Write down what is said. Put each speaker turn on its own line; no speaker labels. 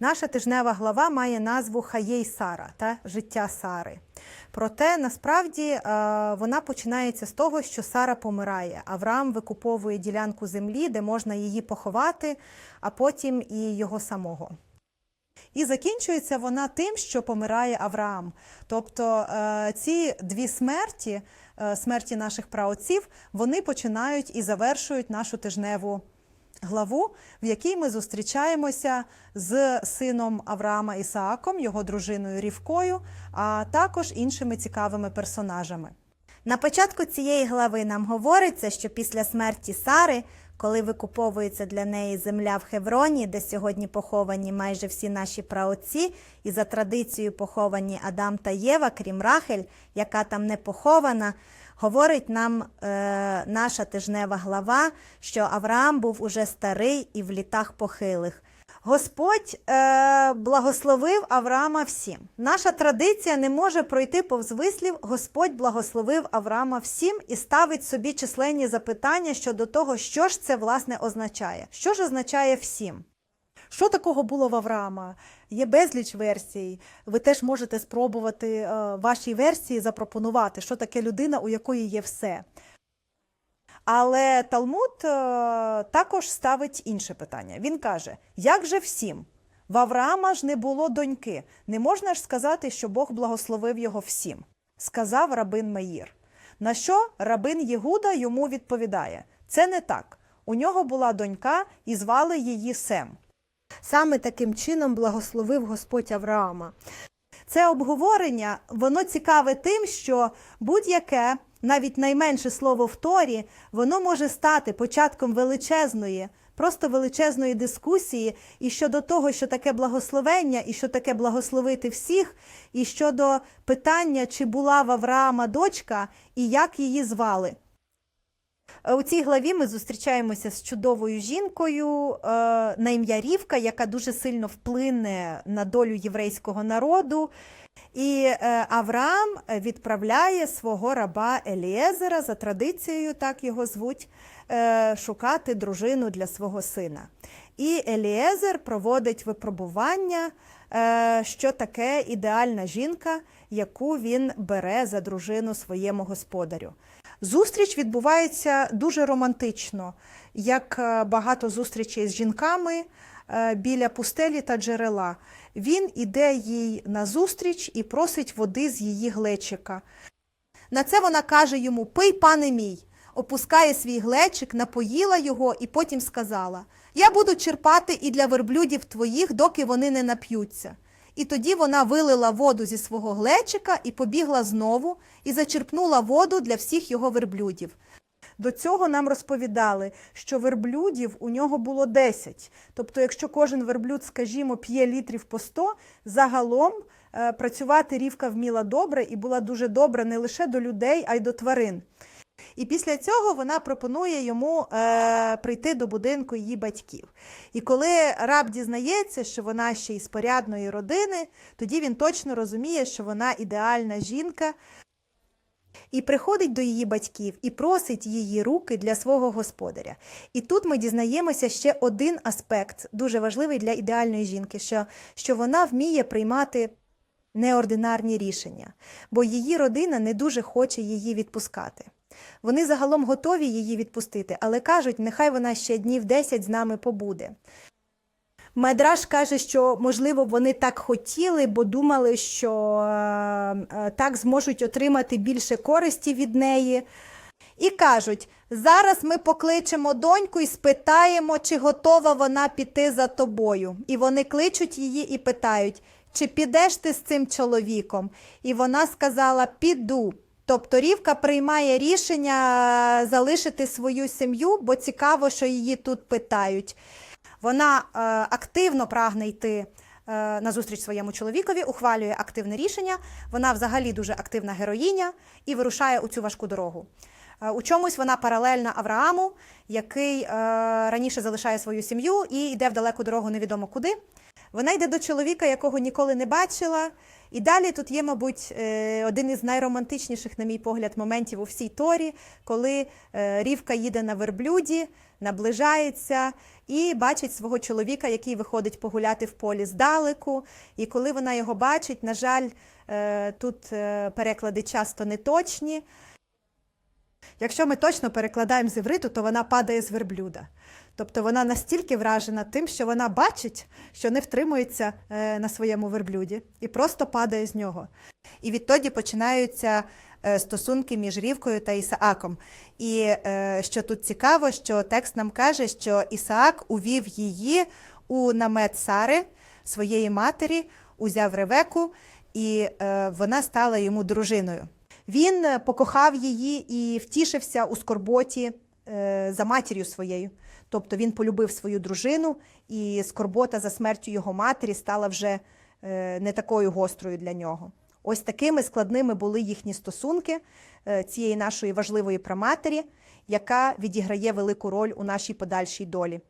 Наша тижнева глава має назву Хаєй Сара та життя Сари. Проте насправді е, вона починається з того, що Сара помирає. Авраам викуповує ділянку землі, де можна її поховати, а потім і його самого. І закінчується вона тим, що помирає Авраам. Тобто е, ці дві смерті, е, смерті наших праотців, вони починають і завершують нашу тижневу главу, в якій ми зустрічаємося з сином Авраама Ісааком, його дружиною Рівкою, а також іншими цікавими персонажами.
На початку цієї глави нам говориться, що після смерті Сари, коли викуповується для неї земля в Хевроні, де сьогодні поховані майже всі наші праотці, і за традицією поховані Адам та Єва, крім Рахель, яка там не похована, говорить нам е, наша тижнева глава, що Авраам був уже старий і в літах похилих. Господь е, благословив Авраама всім. Наша традиція не може пройти повз вислів Господь благословив Авраама всім і ставить собі численні запитання щодо того, що ж це власне означає. Що ж означає всім?
Що такого було в Авраама? Є безліч версій. Ви теж можете спробувати е, вашій версії запропонувати, що таке людина, у якої є все. Але Талмуд е, також ставить інше питання. Він каже: як же всім? В Авраама ж не було доньки. Не можна ж сказати, що Бог благословив його всім, сказав рабин Меїр. На що рабин Єгуда йому відповідає: це не так. У нього була донька, і звали її Сем.
Саме таким чином благословив Господь Авраама.
Це обговорення воно цікаве тим, що будь-яке, навіть найменше слово в Торі, воно може стати початком величезної, просто величезної дискусії і щодо того, що таке благословення, і що таке благословити всіх, і щодо питання, чи була в Авраама дочка і як її звали. У цій главі ми зустрічаємося з чудовою жінкою е, на ім'я Рівка, яка дуже сильно вплине на долю єврейського народу. І е, Авраам відправляє свого раба Елієзера, за традицією, так його звуть, е, шукати дружину для свого сина. І Елієзер проводить випробування, е, що таке ідеальна жінка, яку він бере за дружину своєму господарю. Зустріч відбувається дуже романтично, як е, багато зустрічей з жінками е, біля пустелі та джерела. Він іде їй на зустріч і просить води з її глечика. На це вона каже йому: Пий, пане мій, опускає свій глечик, напоїла його і потім сказала: Я буду черпати і для верблюдів твоїх, доки вони не нап'ються. І тоді вона вилила воду зі свого глечика і побігла знову і зачерпнула воду для всіх його верблюдів. До цього нам розповідали, що верблюдів у нього було 10. Тобто, якщо кожен верблюд, скажімо, п'є літрів по 100, загалом е, працювати рівка вміла добре і була дуже добра не лише до людей, а й до тварин. І після цього вона пропонує йому е, прийти до будинку її батьків. І коли раб дізнається, що вона ще із порядної родини, тоді він точно розуміє, що вона ідеальна жінка, і приходить до її батьків і просить її руки для свого господаря. І тут ми дізнаємося ще один аспект, дуже важливий для ідеальної жінки, що, що вона вміє приймати неординарні рішення, бо її родина не дуже хоче її відпускати. Вони загалом готові її відпустити, але кажуть, нехай вона ще днів 10 з нами побуде. Медраж каже, що можливо вони так хотіли, бо думали, що е, е, так зможуть отримати більше користі від неї. І кажуть: зараз ми покличемо доньку і спитаємо, чи готова вона піти за тобою. І вони кличуть її і питають, чи підеш ти з цим чоловіком? І вона сказала: Піду. Тобто Рівка приймає рішення е, залишити свою сім'ю, бо цікаво, що її тут питають. Вона е, активно прагне йти е, на зустріч своєму чоловікові, ухвалює активне рішення. Вона взагалі дуже активна героїня і вирушає у цю важку дорогу. Е, у чомусь вона паралельна Аврааму, який е, раніше залишає свою сім'ю і йде в далеку дорогу невідомо куди. Вона йде до чоловіка, якого ніколи не бачила. І далі тут є, мабуть, е, один із найромантичніших, на мій погляд, моментів у всій Торі, коли е, Рівка їде на верблюді, наближається і бачить свого чоловіка, який виходить погуляти в полі здалеку. І коли вона його бачить, на жаль, е, тут переклади часто неточні. Якщо ми точно перекладаємо з івриту, то вона падає з верблюда. Тобто вона настільки вражена тим, що вона бачить, що не втримується е, на своєму верблюді і просто падає з нього. І відтоді починаються е, стосунки між Рівкою та Ісааком. І е, що тут цікаво, що текст нам каже, що Ісаак увів її у намет Сари, своєї матері, узяв Ревеку, і вона стала йому дружиною. Він покохав її і втішився у скорботі за матір'ю своєю. Тобто він полюбив свою дружину, і скорбота за смертю його матері стала вже е, не такою гострою для нього. Ось такими складними були їхні стосунки е, цієї нашої важливої праматері, яка відіграє велику роль у нашій подальшій долі.